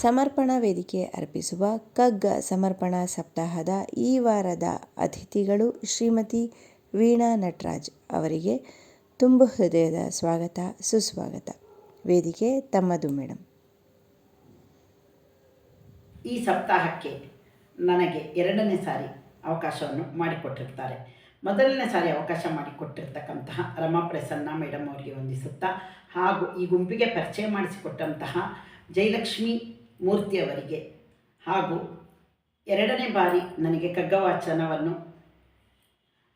ಸಮರ್ಪಣಾ ವೇದಿಕೆ ಅರ್ಪಿಸುವ ಕಗ್ಗ ಸಮರ್ಪಣಾ ಸಪ್ತಾಹದ ಈ ವಾರದ ಅತಿಥಿಗಳು ಶ್ರೀಮತಿ ವೀಣಾ ನಟರಾಜ್ ಅವರಿಗೆ ತುಂಬು ಹೃದಯದ ಸ್ವಾಗತ, ಸುಸ್ವಾಗತ. ವೇದಿಕೆ ತಮ್ಮದು ಮೇಡಮ್ ಈ ಸಪ್ತಾಹಕ್ಕೆ ನನಗೆ ಎರಡನೇ ಸಾರಿ ಅವಕಾಶವನ್ನು ಮಾಡಿಕೊಟ್ಟಿರ್ತಾರೆ. ಮೊದಲನೇ ಸಾರಿ ಅವಕಾಶ ಮಾಡಿಕೊಟ್ಟಿರ್ತಕ್ಕಂತಹ ರಮಾ ಪ್ರಸನ್ನ ಮೇಡಮ್ ಅವರಿಗೆ ವಂದಿಸುತ್ತಾ ಹಾಗೂ ಈ ಗುಂಪಿಗೆ ಪರಿಚಯ ಮಾಡಿಸಿಕೊಟ್ಟಂತಹ ಜಯಲಕ್ಷ್ಮಿ ಮೂರ್ತಿಯವರಿಗೆ. ಹಾಗೂ ಎರಡನೇ ಬಾರಿ ನನಗೆ ಕಗ್ಗವಾಚನವನ್ನು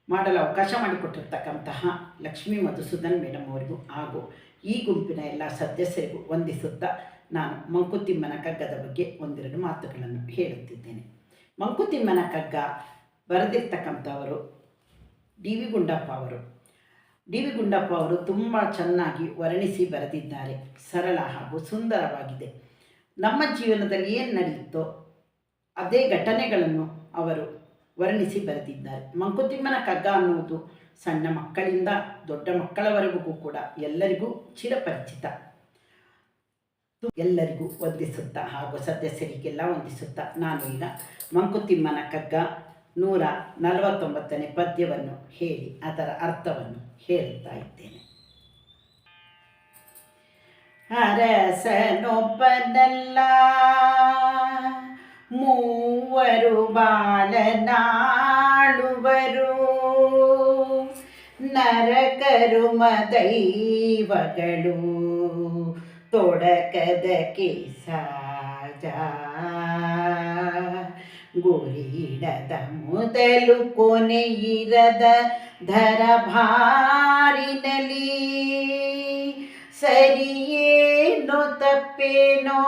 ಮಾಡಲು ಅವಕಾಶ ಮಾಡಿಕೊಟ್ಟಿರ್ತಕ್ಕಂತಹ ಲಕ್ಷ್ಮೀ ಮಧುಸೂದನ್ ಮೇಡಮ್ ಅವರಿಗೂ ಹಾಗೂ ಈ ಗುಂಪಿನ ಎಲ್ಲ ಸದಸ್ಯರಿಗೂ ವಂದಿಸುತ್ತಾ ನಾನು ಮಂಕುತಿಮ್ಮನ ಕಗ್ಗದ ಬಗ್ಗೆ ಒಂದೆರಡು ಮಾತುಗಳನ್ನು ಹೇಳುತ್ತಿದ್ದೇನೆ. ಮಂಕುತಿಮ್ಮನ ಕಗ್ಗ ಬರೆದಿರ್ತಕ್ಕಂಥವರು ಡಿ ವಿ ಗುಂಡಪ್ಪ ಅವರು. ಡಿ ವಿ ಗುಂಡಪ್ಪ ಅವರು ತುಂಬ ಚೆನ್ನಾಗಿ ವರ್ಣಿಸಿ ಬರೆದಿದ್ದಾರೆ. ಸರಳ ಹಾಗೂ ಸುಂದರವಾಗಿದೆ. ನಮ್ಮ ಜೀವನದಲ್ಲಿ ಏನು ನಡೆಯುತ್ತೋ ಅದೇ ಘಟನೆಗಳನ್ನು ಅವರು ವರ್ಣಿಸಿ ಬರೆದಿದ್ದಾರೆ. ಮಂಕುತಿಮ್ಮನ ಕಗ್ಗ ಅನ್ನುವುದು ಸಣ್ಣ ಮಕ್ಕಳಿಂದ ದೊಡ್ಡ ಮಕ್ಕಳವರೆಗೂ ಕೂಡ ಎಲ್ಲರಿಗೂ ಚಿರಪರಿಚಿತ. ಎಲ್ಲರಿಗೂ ವಂದಿಸುತ್ತಾ ಹಾಗೂ ಸದಸ್ಯರಿಗೆಲ್ಲ ವಂದಿಸುತ್ತಾ ನಾನು ಈಗ ಮಂಕುತಿಮ್ಮನ ಕಗ್ಗ ನೂರ ನಲವತ್ತೊಂಬತ್ತನೇ ಪದ್ಯವನ್ನು ಹೇಳಿ ಅದರ ಅರ್ಥವನ್ನು ಹೇಳುತ್ತಾ ಇದ್ದೇನೆ. ಅರಸನೊಬ್ಬನಲ್ಲ ಮೂವರು ಬಾಳನಾಳುವರು ನರಕರು ದೈವಗಳು ತೊಡಕದ ಕೇಸಾಜ. ಗುರಿಡದ ಮೊದಲು ಕೊನೆಯಿರದ ಧರ ಭಾರಿನಲಿ ತಪ್ಪೇನೋ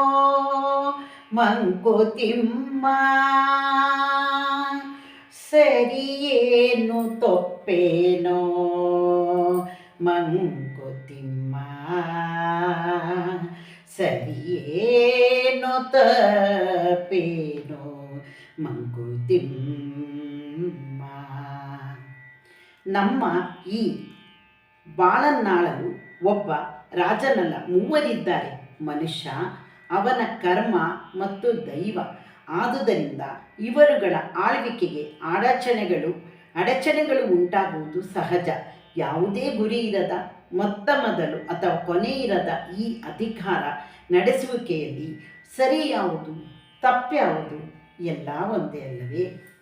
ಮಂಕುತಿಮ್ಮ ಸರಿಯೇನು ತೊಪ್ಪೇನೋ? ಮಂಕುತಿಮ್ಮ ಸರಿಯೇನು ತಪ್ಪೇನೋ? ಮಂಕುತಿಮ್ಮ ನಮ್ಮ ಈ ಬಾಳನ್ನಾಳಲು ಒಬ್ಬ ರಾಜನಲ್ಲ ಮೂವರಿದ್ದಾರೆ. ಮನುಷ್ಯ, ಅವನ ಕರ್ಮ ಮತ್ತು ದೈವ. ಆದುದರಿಂದ ಇವರುಗಳ ಆಳ್ವಿಕೆಗೆ ಅಡಚಣೆಗಳು ಅಡಚಣೆಗಳು ಉಂಟಾಗುವುದು ಸಹಜ. ಯಾವುದೇ ಗುರಿ ಇರದ, ಮೊತ್ತ ಮೊದಲು ಅಥವಾ ಕೊನೆ ಇರದ ಈ ಅಧಿಕಾರ ನಡೆಸುವಿಕೆಯಲ್ಲಿ ಸರಿ ಯಾವುದು ತಪ್ಪ್ಯಾವುದು ಎಲ್ಲ ಒಂದೇ ಅಲ್ಲವೇ?